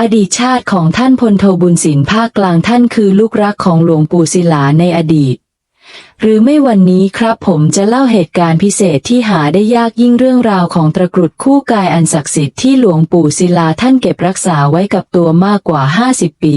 อดีตชาติของท่านพลโทบุญสินภาคกลางท่านคือลูกรักของหลวงปู่ศิลาในอดีต หรือไม่วันนี้ครับผมจะเล่าเหตุการณ์พิเศษที่หาได้ยากยิ่งเรื่องราวของตะกรุดคู่กายอันศักดิ์สิทธิ์ที่หลวงปู่ศิลาท่านเก็บรักษาไว้กับตัวมากกว่า 50 ปี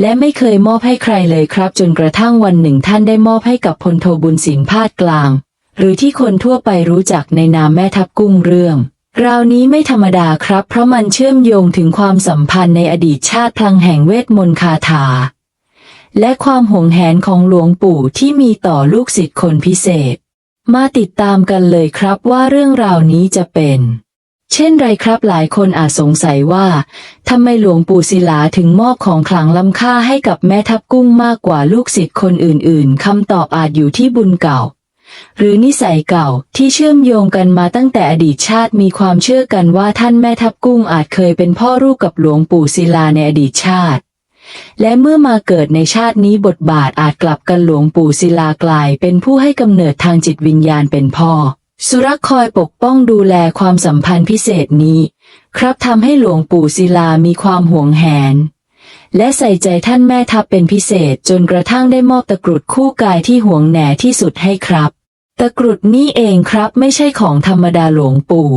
และไม่เคยมอบให้ใครเลยครับ จนกระทั่งวันหนึ่งท่านได้มอบให้กับพลโทบุญสินภาคกลาง หรือที่คนทั่วไปรู้จักในนามแม่ทัพกุ้งเรื่อง ราวนี้ไม่ธรรมดาครับ เพราะมันเชื่อมโยงถึงความสัมพันธ์ในอดีตชาติพลังแห่งเวทมนต์คาถา และความหวงแหนของหลวงปู่ที่มีต่อลูกศิษย์คนพิเศษ มาติดตามกันเลยครับว่าเรื่องราวนี้จะเป็น เช่นไรครับหลายคนอาจสงสัยว่าทำไมหลวงปู่ศิลาถึงมอบของขลังล้ำค่าให้กับแม่ทัพกุ้งมากกว่าลูกศิษย์คนอื่นๆคำตอบอาจอยู่ที่บุญเก่า หรือนิสัยเก่าที่เชื่อมโยงกันมาตั้งแต่อดีตชาติมีความเชื่อกันว่าท่านแม่ทัพกุ้งอาจเคยเป็นพ่อลูกกับหลวงปู่ศิลาในอดีตชาติ และเมื่อมาเกิดในชาตินี้บทบาทอาจกลับกันหลวงปู่ศิลากลาย เป็นผู้ให้กำเนิดทางจิตวิญญาณเป็นพ่อ สุรักคอยปกป้องดูแลความสัมพันธ์พิเศษนี้ ครับทำให้หลวงปู่ศิลามีความห่วงแหนและใส่ใจท่านแม่ทัพเป็นพิเศษจนกระทั่งได้มอบตะกรุดคู่กายที่ห่วงแหนที่สุดให้ครับ ตะกรุดนี้เองครับไม่ใช่ของธรรมดาหลวงปู่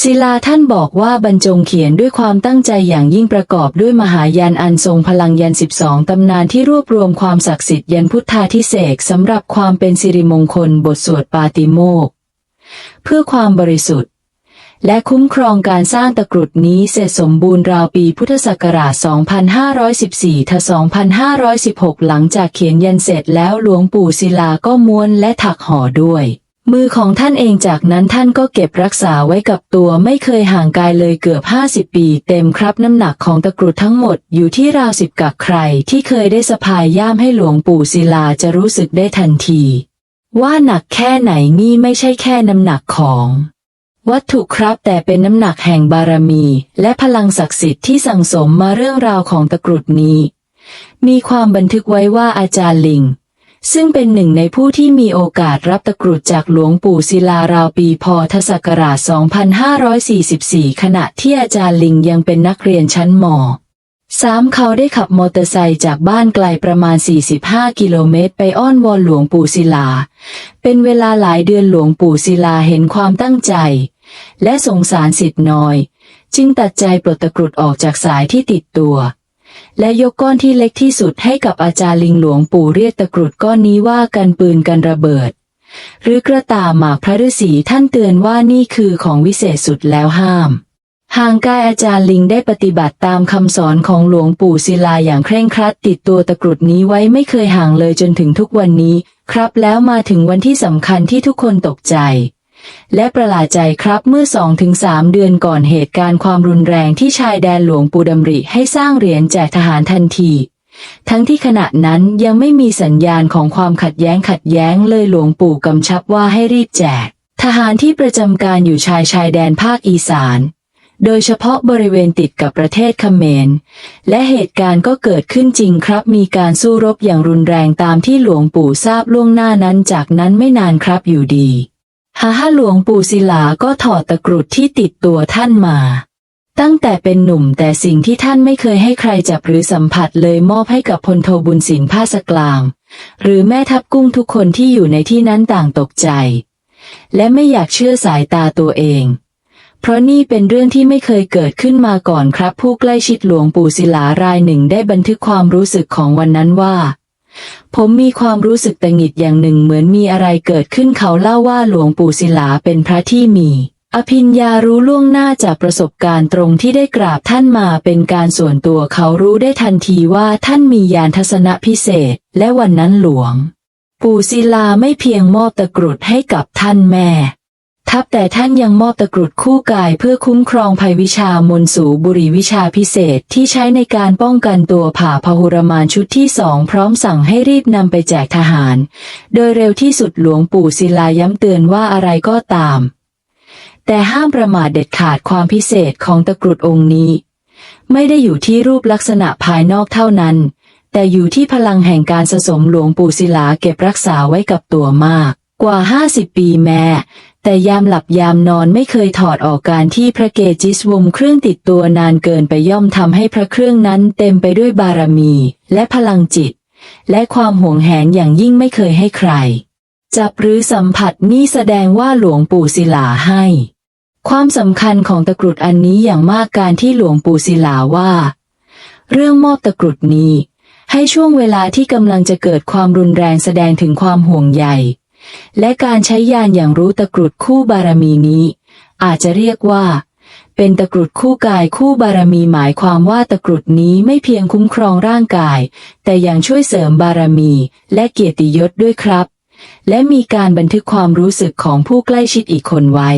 ศิลาท่านบอกว่าบรรจงเขียนด้วยความตั้งใจอย่างยิ่งประกอบด้วยมหายานอันทรงพลังยัน 12 ตำนานที่รวบรวมความศักดิ์สิทธิ์ยันพุทธาทิเศษกสำหรับความเป็นสิริมงคลบทสวดปาติโมกเพื่อความบริสุทธิ์ และคุ้มครองการสร้างตะกรุดนี้เสร็จสมบูรณ์ราวปีพุทธศักราช 2514 ถึง 2516 หลังจากเขียนยันเสร็จแล้วหลวงปู่ศิลาก็ม้วนและถักห่อด้วย มือของท่านเองจากนั้นท่านก็เก็บรักษาไว้กับตัวไม่เคยห่างกายเลยเกือบ 50 ปีเต็มครับน้ำหนักของตะกรุดทั้งหมดอยู่ที่ราวสิบกักใครที่เคยได้สะพายย่ามให้หลวงปู่ศิลาจะรู้สึกได้ทันที ว่าหนักแค่ไหนนี่ไม่ใช่แค่น้ำหนักของ วัตถุครับแต่เป็นน้ำหนักแห่งบารมี และพลังศักดิ์สิทธิ์ที่สั่งสมมาเรื่องราวของตะกรุดนี้ มีความบันทึกไว้ว่าอาจารย์ลิง ซึ่งเป็นหนึ่งในผู้ที่มีโอกาสรับตะกรุดจากหลวงปู่ศิลาราวปีพศศักราช 2544 ขณะที่อาจารย์ลิงยังเป็นนักเรียนชั้นมสามเขาได้ขับมอเตอร์ไซค์จากบ้านไกลประมาณ 45 กิโลเมตร ไปอ้อนวอนหลวงปู่ศิลา เป็นเวลาหลายเดือนหลวงปู่ศิลาเห็นความตั้งใจ และสงสารสิทธิ์น้อย จึงตัดใจปลดตะกรุดออกจากสายที่ติดตัว และยกก้อนที่เล็กที่สุดให้กับอาจารย์ลิงหลวงปู่เรียกตะกรุดก้อนนี้ว่ากันปืนกันระเบิด หรือกระตาหมากพระฤาษีท่านเตือนว่านี่คือของวิเศษสุดแล้วห้ามห่างกายอาจารย์ลิงได้ปฏิบัติตามคำสอนของหลวงปู่ศิลาอย่างเคร่งครัดติดตัวตะกรุดนี้ไว้ไม่เคยห่างเลยจนถึงทุกวันนี้ ครับแล้วมาถึงวันที่สำคัญที่ทุกคนตกใจ และประหลาดใจครับเมื่อ 2-3 เดือนก่อนเหตุการณ์ความรุนแรงที่ชายแดนหลวงปูดำริให้สร้างเหรียญแจกทหารทันที ทั้งที่ขณะนั้นยังไม่มีสัญญาณของความขัดแย้งขัดแย้งเลยหลวงปู่กำชับว่าให้รีบแจก ทหารที่ประจำการอยู่ชายชายแดนภาคอีสาน โดยเฉพาะบริเวณติดกับประเทศเขมร และเหตุการณ์ก็เกิดขึ้นจริงครับ มีการสู้รบอย่างรุนแรงตามที่หลวงปู่ทราบล่วงหน้านั้นจากนั้นไม่นานครับอยู่ดี ฮ่าฮ่าหลวงปู่ศิลาก็ถอดตะกรุดที่ติดตัวท่านมา ตั้งแต่เป็นหนุ่มแต่สิ่งที่ท่านไม่เคยให้ใครจับหรือสัมผัสเลยมอบให้กับพลโทบุญสินผ้าสกลาง หรือแม่ทัพกุ้งทุกคนที่อยู่ในที่นั้นต่างตกใจ และไม่อยากเชื่อสายตาตัวเอง เพราะนี่เป็นเรื่องที่ไม่เคยเกิดขึ้นมาก่อนครับ ผู้ใกล้ชิดหลวงปู่ศิลารายหนึ่งได้บันทึกความรู้สึกของวันนั้นว่า ผมมีความรู้สึกตังหงิดอย่างหนึ่งเหมือนมีอะไรเกิดขึ้นเขาเล่าว่าหลวงปู่ศิลาเป็นพระที่มี อภิญญารู้ล่วงหน้าจากประสบการณ์ตรงที่ได้กราบท่านมาเป็นการส่วนตัวเขารู้ได้ทันทีว่าท่านมียานทัศนะพิเศษ และวันนั้นหลวง ปู่ศิลาไม่เพียงมอบตะกรุดให้กับท่านแม่ ทับแต่ท่านยังมอบตะกรุดคู่กายเพื่อคุ้มครองภัยวิชามนสูบุรีวิชาพิเศษที่ใช้ในการป้องกันตัวผ่าพหุรมานชุดที่สองพร้อมสั่งให้รีบนำไปแจกทหาร โดยเร็วที่สุดหลวงปู่ศิลาย้ำเตือนว่าอะไรก็ตาม แต่ห้ามประมาทเด็ดขาดความพิเศษของตะกรุดองค์นี้ ไม่ได้อยู่ที่รูปลักษณะภายนอกเท่านั้น แต่อยู่ที่พลังแห่งการสะสมหลวงปู่ศิลาเก็บรักษาไว้กับตัวมากกว่า 50 ปีแม้ แต่ยามหลับยามนอนไม่เคยถอดออกการที่พระเกจิสวมเครื่องติดตัวนานเกินไปย่อมทำให้พระเครื่องนั้นเต็มไปด้วยบารมี และพลังจิต และความห่วงแหนอย่างยิ่งไม่เคยให้ใคร จับหรือสัมผัสนี่แสดงว่าหลวงปู่ศิลาให้ ความสำคัญของตะกรุดอันนี้อย่างมากการที่หลวงปู่ศิลาว่า เรื่องมอบตะกรุดนี้ ให้ช่วงเวลาที่กำลังจะเกิดความรุนแรงแสดงถึงความห่วงใย และการใช้ยานอย่างรู้ตะกรุดคู่บารมีนี้ อาจจะเรียกว่า เป็นตะกรุดคู่กายคู่บารมีหมายความว่าตะกรุดนี้ไม่เพียงคุ้มครองร่างกาย แต่ยังช่วยเสริมบารมีและเกียรติยศด้วยครับ และมีการบันทึกความรู้สึกของผู้ใกล้ชิดอีกคนไว้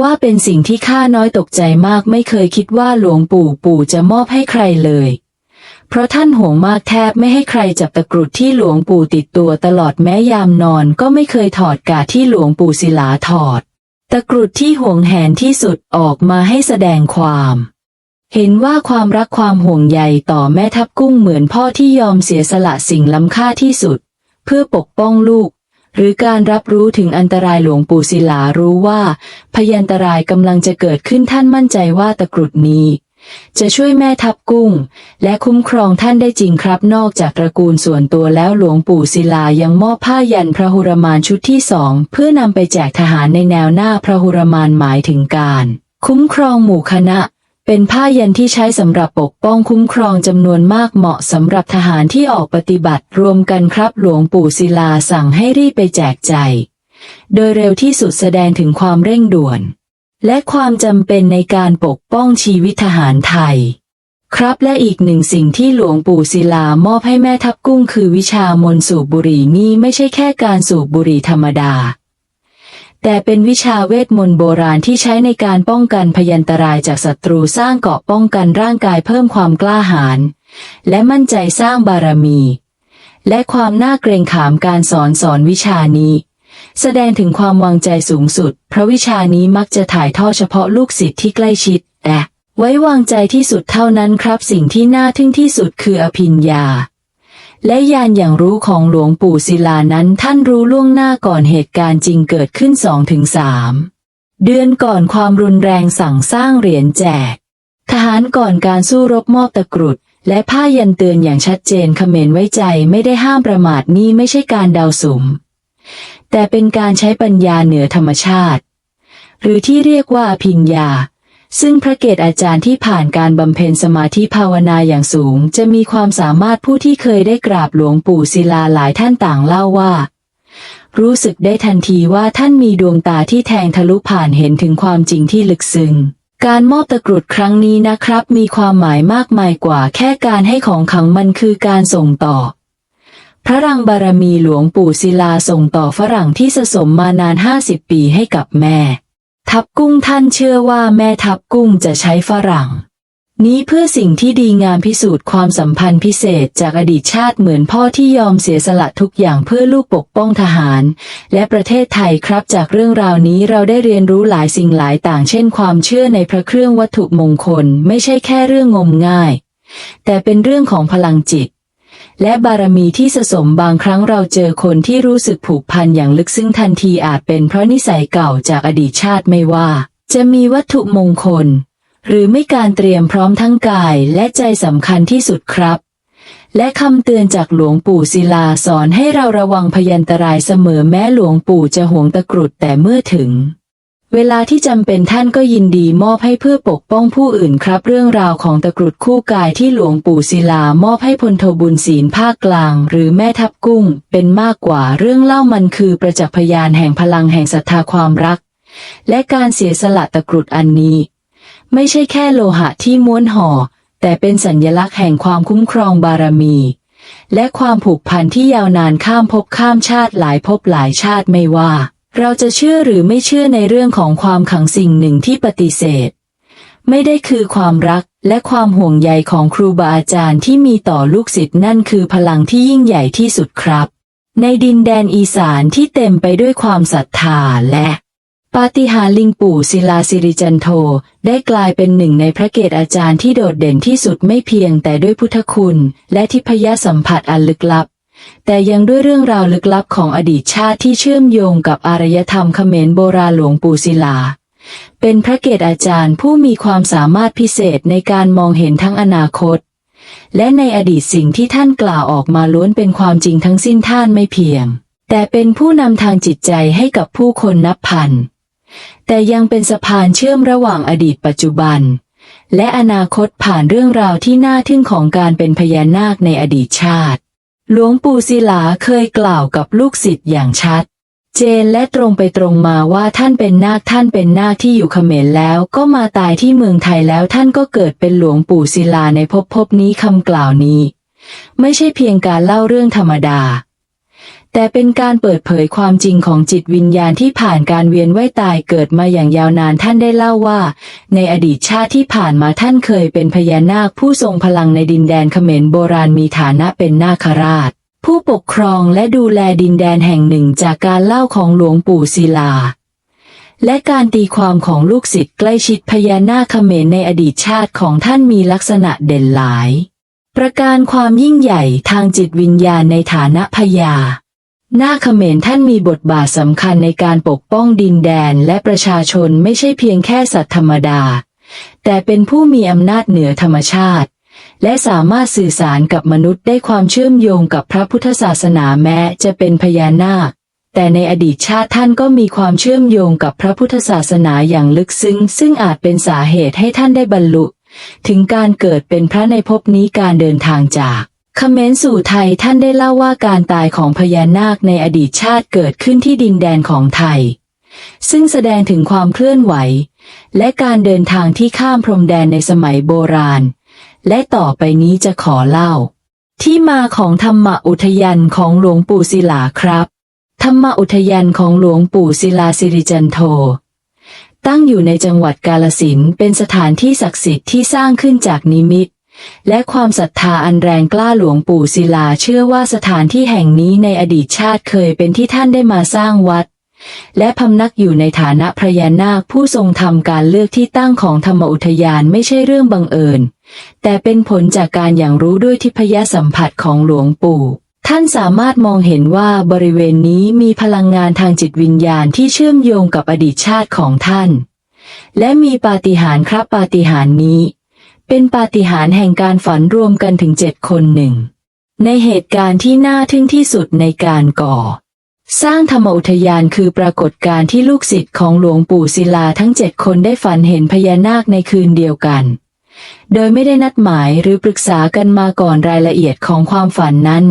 ว่าเป็นสิ่งที่ข้าน้อยตกใจมากไม่เคยคิดว่าหลวงปู่ปู่จะมอบให้ใครเลย เพราะท่านห่วงมากแทบไม่ให้ใครจับตะกรุดที่หลวงปู่ติดตัวตลอดแม้ยามนอนก็ไม่เคยถอดกาที่หลวงปู่ศิลาถอด ตะกรุดที่ห่วงแหนที่สุดออกมาให้แสดงความเห็นว่าความรักความห่วงใยต่อแม่ทับกุ้งเหมือนพ่อที่ยอมเสียสละสิ่งล้ำค่าที่สุด เพื่อปกป้องลูก หรือการรับรู้ถึงอันตรายหลวงปู่ศิลารู้ว่า พยันตรายกำลังจะเกิดขึ้นท่านมั่นใจว่าตะกรุดนี้ จะช่วยแม่ทับกุ้ง และคุ้มครองท่านได้จริงครับ นอกจากตระกูลส่วนตัวแล้วหลวงปู่ศิลายังมอบผ้ายันพระหุรมานชุดที่สองเพื่อนำไปแจกทหารในแนวหน้าพระหุรมานหมายถึงการ คุ้มครองหมู่คณะเป็นผ้ายันที่ใช้สำหรับปกป้องคุ้มครองจำนวนมากเหมาะสำหรับทหารที่ออกปฏิบัติรวมกันครับหลวงปู่ศิลาสั่งให้รีบไปแจกใจ โดยเร็วที่สุดแสดงถึงความเร่งด่วน และความจำเป็นในการปกป้องชีวิตทหารไทย ครับและอีกหนึ่งสิ่งที่หลวงปู่ศิลามอบให้แม่ทัพกุ้งคือวิชามนสูบบุหรี่นี่ไม่ใช่แค่การสูบบุหรี่ธรรมดา แต่เป็นวิชาเวทมนต์โบราณที่ใช้ในการป้องกันพยันตรายจากศัตรูสร้างเกราะป้องกันร่างกายเพิ่มความกล้าหาญและมั่นใจสร้างบารมี และความน่าเกรงขามการสอนสอนวิชานี้ แสดงถึงความวางใจสูงสุดเพราะวิชานี้มักจะถ่ายทอดเฉพาะลูกศิษย์ที่ใกล้ชิดและไว้วางใจที่สุดเท่านั้นครับ สิ่งที่น่าทึ่งที่สุดคืออภิญญาและญาณอย่างรู้ของหลวงปู่ศิลานั้นท่านรู้ล่วงหน้าก่อนเหตุการณ์จริงเกิดขึ้นสองถึงสามเดือนก่อนความรุนแรงสั่งสร้างเหรียญแจก ทหารก่อนการสู้รบมอบตะกรุด และผ้ายันเตือนอย่างชัดเจนเขมรไว้ใจไม่ได้ห้ามประมาทนี่ไม่ใช่การเดาสุ่ม แต่เป็นการใช้ปัญญาเหนือธรรมชาติ หรือที่เรียกว่าอภิญญา ซึ่งพระเกตอาจารย์ที่ผ่านการบำเพ็ญสมาธิภาวนาอย่างสูง จะมีความสามารถผู้ที่เคยได้กราบหลวงปู่ศิลาหลายท่านต่างเล่าว่า รู้สึกได้ทันทีว่าท่านมีดวงตาที่แทงทะลุผ่านเห็นถึงความจริงที่ลึกซึ้งการมอบตะกรุดครั้งนี้นะครับ มีความหมายมากมายกว่าแค่การให้ของขังมันคือการส่งต่อ พระรังบารมีหลวงปู่ศิลาส่งต่อฝรั่งที่สะสมมานานห้าสิบปีให้กับแม่ ทับกุ้งท่านเชื่อว่าแม่ทับกุ้งจะใช้ฝรั่ง นี้เพื่อสิ่งที่ดีงามพิสูจน์ความสัมพันธ์พิเศษจากอดีตชาติเหมือนพ่อที่ยอมเสียสละทุกอย่างเพื่อลูกปกป้องทหาร และประเทศไทยครับจากเรื่องราวนี้เราได้เรียนรู้หลายสิ่งหลายต่างเช่น ความเชื่อในพระเครื่องวัตถุมงคล ไม่ใช่แค่เรื่องงมง่าย แต่เป็นเรื่องของพลังจิต และบารมีที่สะสมบางครั้งเราเจอคนที่รู้สึกผูกพันอย่างลึกซึ้งทันทีอาจเป็นเพราะนิสัยเก่าจากอดีตชาติไม่ว่า จะมีวัตถุมงคล หรือไม่การเตรียมพร้อมทั้งกายและใจสำคัญที่สุดครับ และคำเตือนจากหลวงปู่ศิลาสอนให้เราระวังพยันตรายเสมอแม้หลวงปู่จะหวงตะกรุดแต่เมื่อถึง เวลาที่จำเป็นท่านก็ยินดีมอบให้เพื่อปกป้องผู้อื่นครับ เรื่องราวของตะกรุดคู่กายที่หลวงปู่ศิลามอบให้พลโทบุญศีลภาคกลาง หรือแม่ทับกุ้ง เป็นมากกว่าเรื่องเล่ามันคือประจักษ์พยานแห่งพลังแห่งศรัทธาความรัก และการเสียสละตะกรุดอันนี้ ไม่ใช่แค่โลหะที่ม้วนห่อ แต่เป็นสัญลักษณ์แห่งความคุ้มครองบารมี และความผูกพันที่ยาวนานข้ามภพข้ามชาติหลายภพหลายชาติไม่ว่า เราจะเชื่อหรือไม่เชื่อในเรื่องของความขังสิ่งหนึ่งที่ปฏิเสธ ไม่ได้คือความรักและความห่วงใยของครูบาอาจารย์ที่มีต่อลูกศิษย์นั่นคือพลังที่ยิ่งใหญ่ที่สุดครับ ในดินแดนอีสานที่เต็มไปด้วยความศรัทธาและปาฏิหาริย์ลิงปู่ศิลาสิริจันโท ได้กลายเป็นหนึ่งในพระเกตอาจารย์ที่โดดเด่นที่สุดไม่เพียงแต่ด้วยพุทธคุณ และทิพยสัมผัสอันลึกลับ แต่ยังด้วยเรื่องราวลึกลับของอดีตชาติที่เชื่อมโยงกับอารยธรรมเขมรโบราณหลวงปู่ศิลา เป็นพระเกศอาจารย์ผู้มีความสามารถพิเศษในการมองเห็นทั้งอนาคต และในอดีตสิ่งที่ท่านกล่าวออกมาล้วนเป็นความจริงทั้งสิ้นท่านไม่เพียง แต่เป็นผู้นำทางจิตใจให้กับผู้คนนับพัน แต่ยังเป็นสะพานเชื่อมระหว่างอดีตปัจจุบัน และอนาคตผ่านเรื่องราวที่น่าทึ่งของการเป็นพญานาคในอดีตชาติ หลวงปู่ศิลาเคยกล่าวกับลูกศิษย์อย่างชัด เจนและตรงไปตรงมาว่าท่านเป็นนาคท่านเป็นนาคที่อยู่เขมรแล้วก็มาตายที่เมืองไทยแล้วท่านก็เกิดเป็นหลวงปู่ศิลาในภพภพนี้คำกล่าวนี้ ไม่ใช่เพียงการเล่าเรื่องธรรมดา แต่เป็นการเปิดเผยความจริงของจิตวิญญาณที่ผ่านการเวียนว่ายตายเกิดมาอย่างยาวนานท่านได้เล่าว่า ในอดีตชาติที่ผ่านมาท่านเคยเป็นพญานาคผู้ทรงพลังในดินแดนเขมรโบราณมีฐานะเป็นนาคราช ผู้ปกครองและดูแลดินแดนแห่งหนึ่งจากการเล่าของหลวงปู่ศิลาและการตีความของลูกศิษย์ใกล้ชิดพญานาคเขมรในอดีตชาติของท่านมีลักษณะเด่นหลาย ประการความยิ่งใหญ่ทางจิตวิญญาณในฐานะพญา หน้าคเขมรท่านมีบทบาทสำคัญในการปกป้องดินแดนและประชาชนไม่ใช่เพียงแค่สัตว์ธรรมดา แต่เป็นผู้มีอำนาจเหนือธรรมชาติ และสามารถสื่อสารกับมนุษย์ได้ความเชื่อมโยงกับพระพุทธศาสนาแม้จะเป็นพญานาค แต่ในอดีตชาติท่านก็มีความเชื่อมโยงกับพระพุทธศาสนาอย่างลึกซึ้ง ซึ่งอาจเป็นสาเหตุให้ท่านได้บรรลุ ถึงการเกิดเป็นพระในภพนี้การเดินทางจาก คเขมรสู่ไทยท่านได้เล่าว่าการตายของพญานาคในอดีตชาติเกิดขึ้นที่ดินแดนของไทย ซึ่งแสดงถึงความเคลื่อนไหว และการเดินทางที่ข้ามพรมแดนในสมัยโบราณ และต่อไปนี้จะขอเล่า ที่มาของธรรมอุทยานของหลวงปู่ศิลาครับ ธรรมอุทยานของหลวงปู่ศิลาสิริจันโทตั้งอยู่ในจังหวัดกาลสินเป็นสถานที่ศักดิ์สิทธิ์ที่สร้างขึ้นจากนิมิต และความศรัทธาอันแรงกล้าหลวงปู่ศิลาเชื่อว่าสถานที่แห่งนี้ในอดีตชาติเคยเป็นที่ท่านได้มาสร้างวัด และพำนักอยู่ในฐานะพญานาคผู้ทรงทำการเลือกที่ตั้งของธรรมอุทยานไม่ใช่เรื่องบังเอิญ แต่เป็นผลจากการอย่างรู้ด้วยทิพยสัมผัสของหลวงปู่ท่านสามารถมองเห็นว่าบริเวณนี้มีพลังงานทางจิตวิญญาณที่เชื่อมโยงกับอดีตชาติของท่าน และมีปาฏิหาริย์ครับปาฏิหาริย์นี้ เป็นปาฏิหาริย์แห่งการฝันรวมกันถึงเจ็ดคนหนึ่ง ในเหตุการณ์ที่น่าทึ่งที่สุดในการก่อ สร้างธรรมอุทยานคือปรากฏการณ์ที่ลูกศิษย์ของหลวงปู่ศิลาทั้งเจ็ดคนได้ฝันเห็นพญานาคในคืนเดียวกัน โดยไม่ได้นัดหมายหรือปรึกษากันมาก่อนรายละเอียดของความฝันนั้น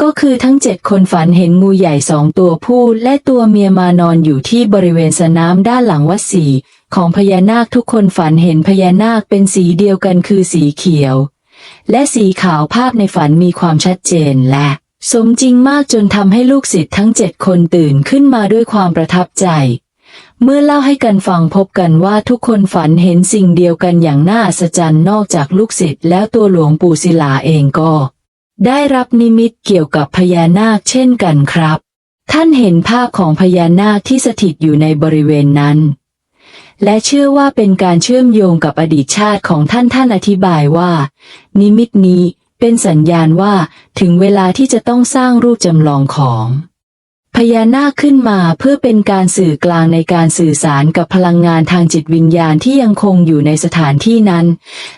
ก็คือทั้งเจ็ดคนฝันเห็นงูใหญ่สองตัวผู้และตัวเมียมานอนอยู่ที่บริเวณสนามด้านหลังวัดสี ของพญานาคทุกคนฝันเห็นพญานาคเป็นสีเดียวกันคือสีเขียว และสีขาวภาพในฝันมีความชัดเจนและ สมจริงมากจนทำให้ลูกศิษย์ทั้งเจ็ดคนตื่นขึ้นมาด้วยความประทับใจ เมื่อเล่าให้กันฟังพบกันว่าทุกคนฝันเห็นสิ่งเดียวกันอย่างน่าอัศจรรย์นอกจากลูกศิษย์แล้วตัวหลวงปู่ศิลาเองก็ ได้รับนิมิตเกี่ยวกับพญานาคเช่นกันครับ ท่านเห็นภาพของพญานาคที่สถิตอยู่ในบริเวณนั้น และเชื่อว่าเป็นการเชื่อมโยงกับอดีตชาติของท่านท่านอธิบายว่า นิมิตนี้เป็นสัญญาณว่าถึงเวลาที่จะต้องสร้างรูปจำลองของพญานาคขึ้นมาเพื่อเป็นการสื่อกลางในการสื่อสารกับพลังงานทางจิตวิญญาณที่ยังคงอยู่ในสถานที่นั้น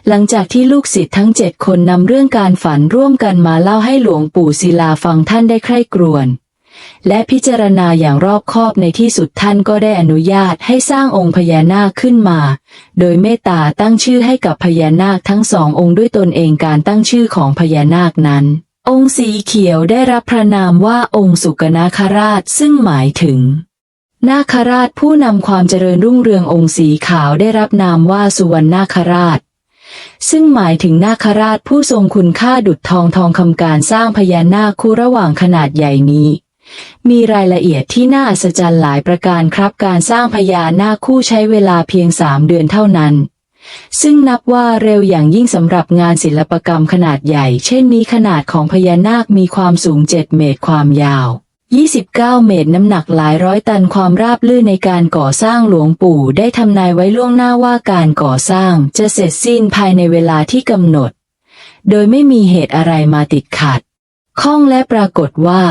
หลังจากที่ลูกศิษย์ทั้งเจ็ดคนนำเรื่องการฝันร่วมกันมาเล่าให้หลวงปู่ศิลาฟังท่านได้ใคร่ครวญ และพิจารณาอย่างรอบคอบในที่สุดท่านก็ได้อนุญาตให้สร้างองค์พญานาคขึ้นมา โดยเมตตาตั้งชื่อให้กับพญานาคทั้งสององค์ด้วยตนเองการตั้งชื่อของพญานาคนั้น องค์สีเขียวได้รับพระนามว่าองค์สุกนาคราชซึ่งหมายถึง นาคราชผู้นำความเจริญรุ่งเรืององค์สีขาวได้รับนามว่าสุวรรณนาคราชซึ่งหมายถึงนาคราชผู้ทรงคุณค่าดุจทองทองคำการสร้างพญานาคคู่ระหว่างขนาดใหญ่นี้ มีรายละเอียดที่น่าอัศจรรย์หลายประการครับการสร้างพญานาคคู่ใช้เวลาเพียงสามเดือนเท่านั้น ซึ่งนับว่าเร็วอย่างยิ่งสำหรับงานศิลปกรรมขนาดใหญ่ เช่นนี้ขนาดของพญานาคมีความสูง 7 เมตรความยาว 29 เมตรน้ำหนักหลายร้อยตันความราบลื่นในการก่อสร้างหลวงปู่ได้ทำนายไว้ล่วงหน้าว่าการก่อสร้างจะเสร็จสิ้นภายในเวลาที่กำหนด โดยไม่มีเหตุอะไรมาติดขัดข้องและปรากฏว่า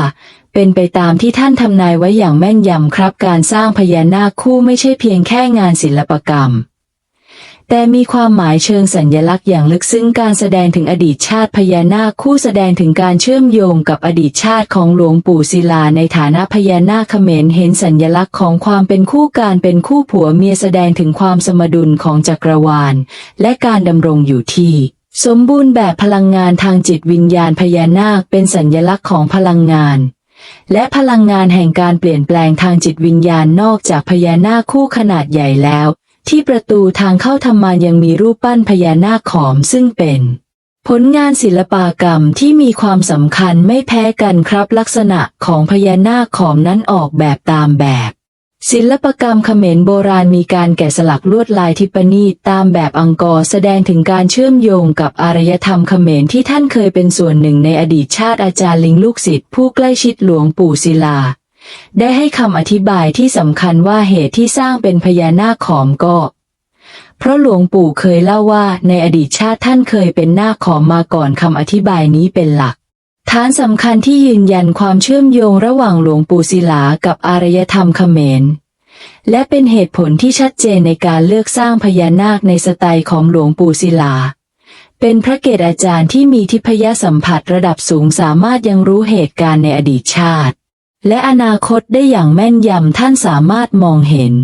เป็นไปตามที่ท่านทำนายไว้อย่างแม่นยำครับ การสร้างพญานาคคู่ไม่ใช่เพียงแค่งานศิลปกรรม แต่มีความหมายเชิงสัญญลักษณ์อย่างลึกซึ้งการแสดงถึงอดีตชาติพญานาคคู่แสดงถึงการเชื่อมโยงกับอดีตชาติของหลวงปู่ศิลาในฐานะพญานาคเขมรเห็นสัญญลักษณ์ของความเป็นคู่การเป็นคู่ผัวเมียแสดงถึงความสมดุลของจักรวาล และการดำรงอยู่ที่สมบูรณ์แบบพลังงานทางจิตวิญญาณพญานาคเป็นสัญญลักษณ์ของพลังงาน และพลังงานแห่งการเปลี่ยนแปลงทางจิตวิญญาณนอกจากพญานาคคู่ขนาดใหญ่แล้ว ที่ประตูทางเข้าธรรมานยังมีรูปปั้นพญานาคขอมซึ่งเป็น ผลงานศิลปากรรมที่มีความสำคัญไม่แพ้กันครับลักษณะของพญานาคขอมนั้นออกแบบตามแบบ ศิลปกรรมเขมรโบราณมีการแกะสลักลวดลายทิปนีตตามแบบอังกอร์แสดงถึงการเชื่อมโยงกับอารยธรรมเขมรที่ท่านเคยเป็นส่วนหนึ่งในอดีตชาติอาจารย์ลิงลูกศิษย์ผู้ใกล้ชิดหลวงปู่ศิลา ได้ให้คำอธิบายที่สำคัญว่าเหตุที่สร้างเป็นพญานาคขอมก็ เพราะหลวงปู่เคยเล่าว่าในอดีตชาติท่านเคยเป็นนาคขอมมาก่อนคำอธิบายนี้เป็นหลัก ฐานสำคัญที่ยืนยันความเชื่อมโยงระหว่างหลวงปู่ศิลากับอารยธรรมเขมร และเป็นเหตุผลที่ชัดเจนในการเลือกสร้างพญานาคในสไตล์ของหลวงปู่ศิลา เป็นพระเกศอาจารย์ที่มีทิพยสัมผัสระดับสูงสามารถยังรู้เหตุการณ์ในอดีตชาติ และอนาคตได้อย่างแม่นยำท่านสามารถมองเห็น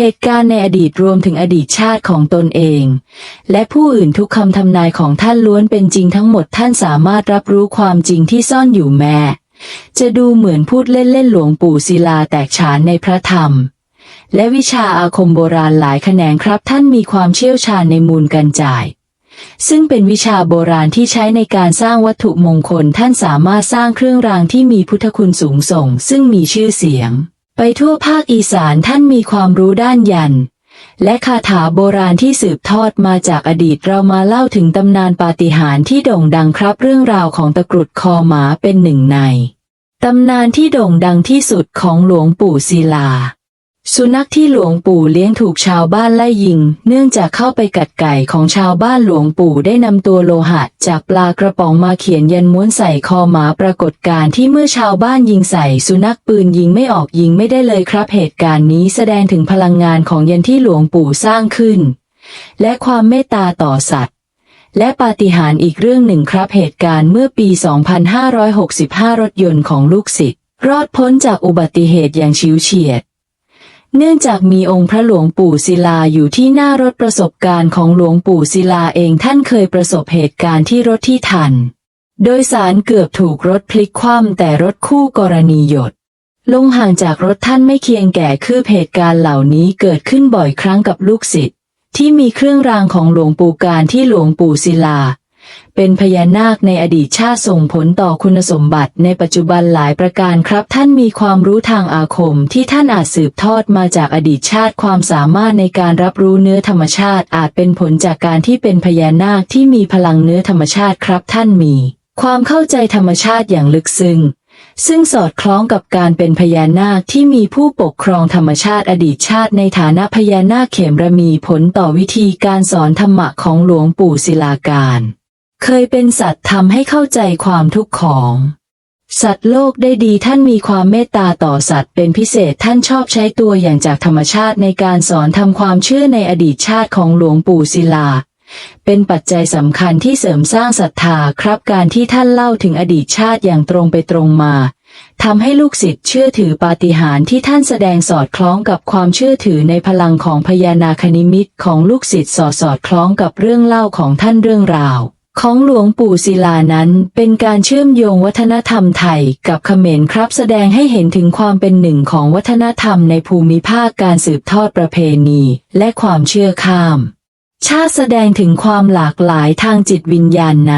เหตุการณ์ในอดีตรวมถึงอดีตชาติของตนเอง และผู้อื่นทุกคำทำนายของท่านล้วนเป็นจริงทั้งหมดท่านสามารถรับรู้ความจริงที่ซ่อนอยู่แม้ จะดูเหมือนพูดเล่นๆหลวงปู่ศิลาแตกฉานในพระธรรม และวิชาอาคมโบราณหลายแขนงครับ ท่านมีความเชี่ยวชาญในมูลกันจ่ายซึ่งเป็นวิชาโบราณที่ใช้ในการสร้างวัตถุมงคลท่านสามารถสร้างเครื่องรางที่มีพุทธคุณสูงส่ง ซึ่งมีชื่อเสียง ไปทั่วภาคอีสานท่านมีความรู้ด้านยัน และคาถาโบราณที่สืบทอดมาจากอดีตเรามาเล่าถึงตำนานปาฏิหาริย์ที่โด่งดังครับ เรื่องราวของตะกรุดคอหมาเป็นหนึ่งในตำนานที่โด่งดังที่สุดของหลวงปู่ศิลา สุนัขที่หลวงปู่เลี้ยงถูกชาวบ้านไล่ยิง เนื่องจากเข้าไปกัดไก่ของชาวบ้านหลวงปู่ได้นำตัวโลหะจากปลากระป๋องมาเขียนยันม้วนใส่คอหมาปรากฏการณ์ที่เมื่อชาวบ้านยิงใส่ สุนัขปืนยิงไม่ออกยิงไม่ได้เลยครับเหตุการณ์นี้แสดงถึงพลังงานของยันที่หลวงปู่สร้างขึ้น และความเมตตาต่อสัตว์และปาฏิหาริย์อีกเรื่องหนึ่งครับเหตุการณ์เมื่อปี 2565 รถยนต์ของลูกศิษย์รอดพ้นจากอุบัติเหตุอย่างฉิวเฉียด เนื่องจากมีองค์พระหลวงปู่ศิลาอยู่ที่หน้ารถประสบการณ์ของหลวงปู่ศิลาเองท่านเคยประสบเหตุการณ์ที่รถที่ทัน โดยสารเกือบถูกรถพลิกคว่ำแต่รถคู่กรณีหยด ลงห่างจากรถท่านไม่เคียงแก่คืบเหตุการณ์เหล่านี้เกิดขึ้นบ่อยครั้งกับลูกศิษย์ที่มีเครื่องรางของหลวงปู่การที่หลวงปู่ศิลา เป็นพญานาคในอดีตชาติส่งผลต่อคุณสมบัติในปัจจุบันหลายประการครับ ท่านมีความรู้ทางอาคมที่ท่านอาจสืบทอดมาจากอดีตชาติความสามารถในการรับรู้เนื้อธรรมชาติอาจเป็นผลจากการที่เป็นพญานาคที่มีพลังเนื้อธรรมชาติครับ ท่านมี ความเข้าใจธรรมชาติอย่างลึกซึ้งซึ่งสอดคล้องกับการเป็นพญานาคที่มีผู้ปกครองธรรมชาติอดีตชาติในฐานะพญานาคเขมรมีผลต่อวิธีการสอนธรรมะของหลวงปู่ศิลาการ เคยเป็นสัตว์ทำให้เข้าใจความทุกข์ของ สัตว์โลกได้ดีท่านมีความเมตตาต่อสัตว์เป็นพิเศษท่านชอบใช้ตัวอย่างจากธรรมชาติในการสอนทำความเชื่อในอดีตชาติของหลวงปู่ศิลา เป็นปัจจัยสำคัญที่เสริมสร้างศรัทธาครับการที่ท่านเล่าถึงอดีตชาติอย่างตรงไปตรงมาทำให้ลูกศิษย์เชื่อถือปาฏิหาริย์ที่ท่านแสดงสอดคล้องกับความเชื่อถือในพลังของพญานาคนิมิตของลูกศิษย์สอดสอดคล้องกับเรื่องเล่าของท่านเรื่องราว ของหลวงปู่ศิลานั้นเป็นการเชื่อมโยงวัฒนธรรมไทยกับเขมรครับแสดงให้เห็นถึงความเป็นหนึ่งของวัฒนธรรมในภูมิภาคการสืบทอดประเพณี และความเชื่อข้าม ชาติแสดงถึงความหลากหลายทางจิตวิญญาณใน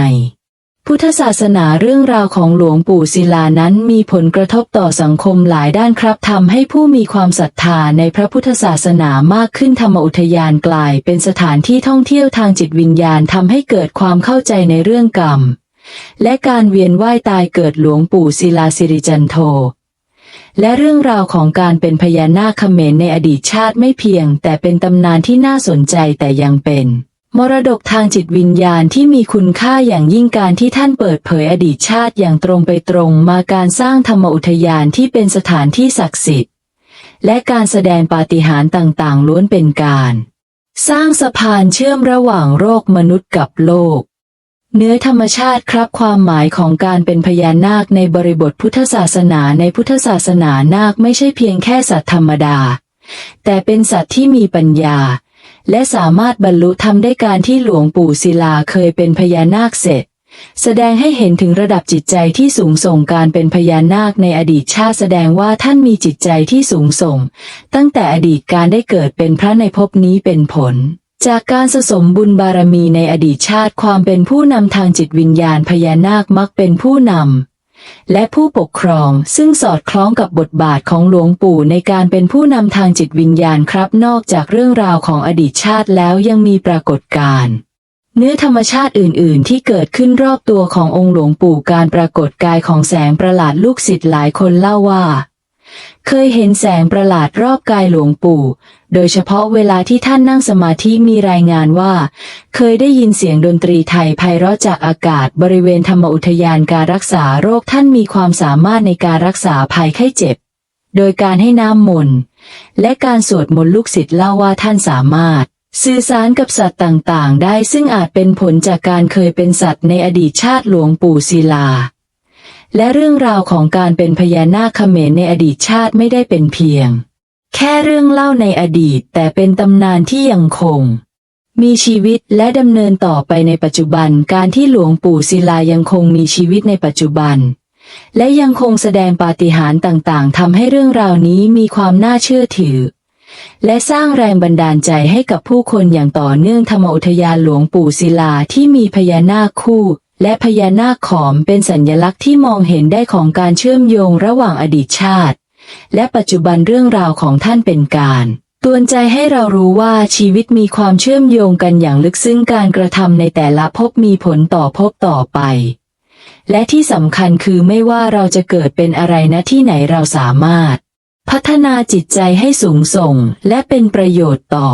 พุทธศาสนาเรื่องราวของหลวงปู่ศิลานั้นมีผลกระทบต่อสังคมหลายด้านครับทำให้ผู้มีความศรัทธาในพระพุทธศาสนามากขึ้นธรรมอุทยานกลายเป็นสถานที่ท่องเที่ยวทางจิตวิญญาณทำให้เกิดความเข้าใจในเรื่องกรรม และการเวียนว่ายตายเกิดหลวงปู่ศิลาสิริจันโทและเรื่องราวของการเป็นพญานาคเขมรในอดีตชาติไม่เพียง แต่เป็นตำนานที่น่าสนใจแต่ยังเป็น มรดกทางจิตวิญญาณที่มีคุณค่าอย่างยิ่งการที่ท่านเปิดเผยอดีตชาติอย่างตรงไปตรงมาการสร้างธรรมอุทยานที่เป็นสถานที่ศักดิ์สิทธิ์ และการแสดงปาฏิหาริย์ต่างๆ ล้วนเป็นการ สร้างสะพานเชื่อมระหว่างโลกมนุษย์กับโลก เนื้อธรรมชาติครับความหมายของการเป็นพญานาคในบริบทพุทธศาสนาในพุทธศาสนานาคไม่ใช่เพียงแค่สัตว์ธรรมดา แต่เป็นสัตว์ที่มีปัญญา และสามารถบรรลุธรรมได้การที่หลวงปู่ศิลาเคยเป็นพญานาคเสร็จ แสดงให้เห็นถึงระดับจิตใจที่สูงส่งการเป็นพญานาคในอดีตชาติแสดงว่าท่านมีจิตใจที่สูงส่ง ตั้งแต่อดีตการได้เกิดเป็นพระในภพนี้เป็นผลจากการสะสมบุญบารมีในอดีตชาติความเป็นผู้นำทางจิตวิญญาณพญานาคมักเป็นผู้นำ และผู้ปกครองซึ่งสอดคล้องกับบทบาทของหลวงปู่ในการเป็นผู้นำทางจิตวิญญาณครับ นอกจากเรื่องราวของอดีตชาติแล้วยังมีปรากฏการณ์เนื้อธรรมชาติอื่น ๆ ที่เกิดขึ้นรอบตัวขององค์หลวงปู่การปรากฏกายของแสงประหลาดลูกศิษย์หลายคนเล่าว่า เคยเห็นแสงประหลาดรอบกายหลวงปู่ โดยเฉพาะเวลาที่ท่านนั่งสมาธิมีรายงานว่า เคยได้ยินเสียงดนตรีไทยไพเราะจากอากาศบริเวณธรรมอุทยานการรักษาโรคท่านมีความสามารถในการรักษาภัยไข้เจ็บ โดยการให้น้ำมนต์และการสวดมนต์ลูกศิษย์เล่าว่าท่านสามารถสื่อสารกับสัตว์ต่างๆ ได้ซึ่งอาจเป็นผลจากการเคยเป็นสัตว์ในอดีตชาติหลวงปู่ศิลา และเรื่องราวของการเป็นพญานาคเขมรในอดีตชาติไม่ได้เป็นเพียง แค่เรื่องเล่าในอดีตแต่เป็นตำนานที่ยังคง มีชีวิตและดำเนินต่อไปในปัจจุบันการที่หลวงปู่ศิลายังคงมีชีวิตในปัจจุบัน และยังคงแสดงปาฏิหาริย์ต่างๆทำให้เรื่องราวนี้มีความน่าเชื่อถือ และสร้างแรงบันดาลใจให้กับผู้คนอย่างต่อเนื่องธรรมอุทยานหลวงปู่ศิลาที่มีพญานาคคู่ และพญานาคขอมเป็นสัญลักษณ์ที่มองเห็นได้ของการเชื่อมโยงระหว่างอดีตชาติ และปัจจุบันเรื่องราวของท่านเป็นการตือนใจให้เรารู้ว่าชีวิตมีความเชื่อมโยงกันอย่างลึกซึ้งการกระทำในแต่ละภพมีผลต่อภพต่อไป และที่สำคัญคือไม่ว่าเราจะเกิดเป็นอะไรนะที่ไหนเราสามารถ พัฒนาจิตใจให้สูงส่งและเป็นประโยชน์ต่อ